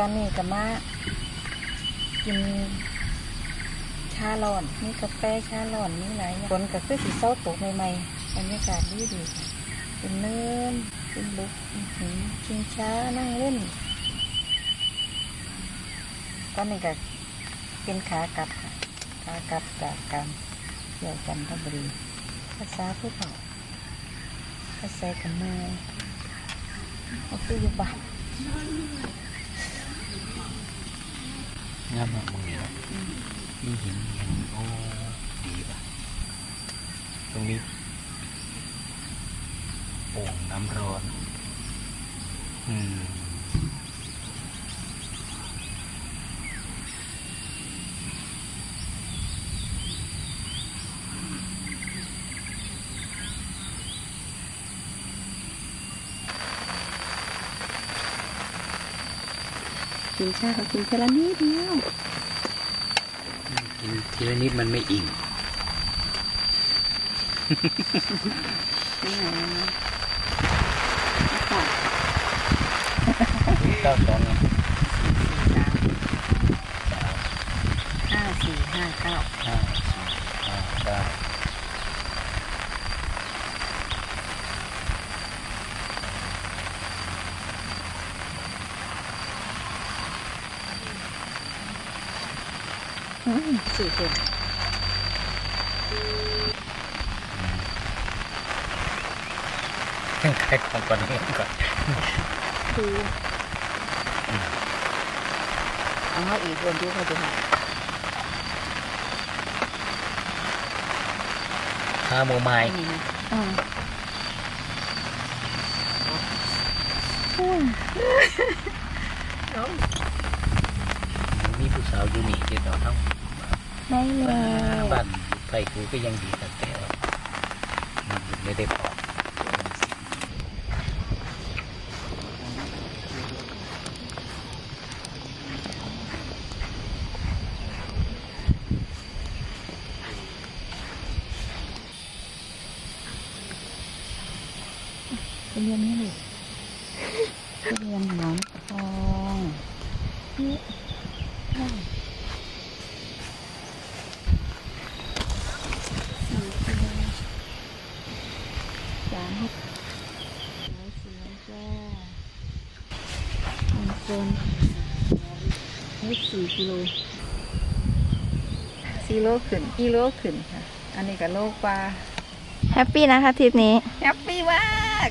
ตอนนี้ก็มากินชาร้อนนี่กาแฟชาร้อนนี่หลายฝนก็คือสีเศร้าตกใหม่ๆบรรยากาศดีดีเป็นเนินเป็นลุกหินชิงช้านั่งเล่น ตอนนี้ก็เป็นขากลับค่ะขากลับจากการเที่ยวจันทบุรีภาษาผู้เฒ่าภาษากับมือเอาคืออยู่บ้าน งามมากมึงเนี่ยมีหินหินโอ้ดีป่ะตรงนี้โอ่งน้ำร้อน อืม กินชาก็กินแค่ละนิดเดียวกินทีละนิดมันไม่อิ่มนี่ไงนะอากาศเก้าสองนะสามห้าสี่ห้าเก้าห้าห้าเก้า สี่คนใครของก่อนนี้ก่อนคือเอาเขาอีกคนที่เขาจะหาข้าโมไม้ไอ้นี่นะอืมมีผู้ สาวอยู่นี่ที่เราทั้งได้เลยบ้านไฟกูก็ยังดีแต่แต่ว่ามันไม่ได้พอทุเรียนนี่เลยทุเรียนหนองทองนี่ได้สี่กิโล สามหกร้อยสี่ร้อยจ้าอันโซนนี่สี่กิโลสี่โลขึ้นกิโลขึ้นค่ะ อันนี้ก็โลกว่าแฮปปี้นะคะทริปนี้ แฮปปี้มาก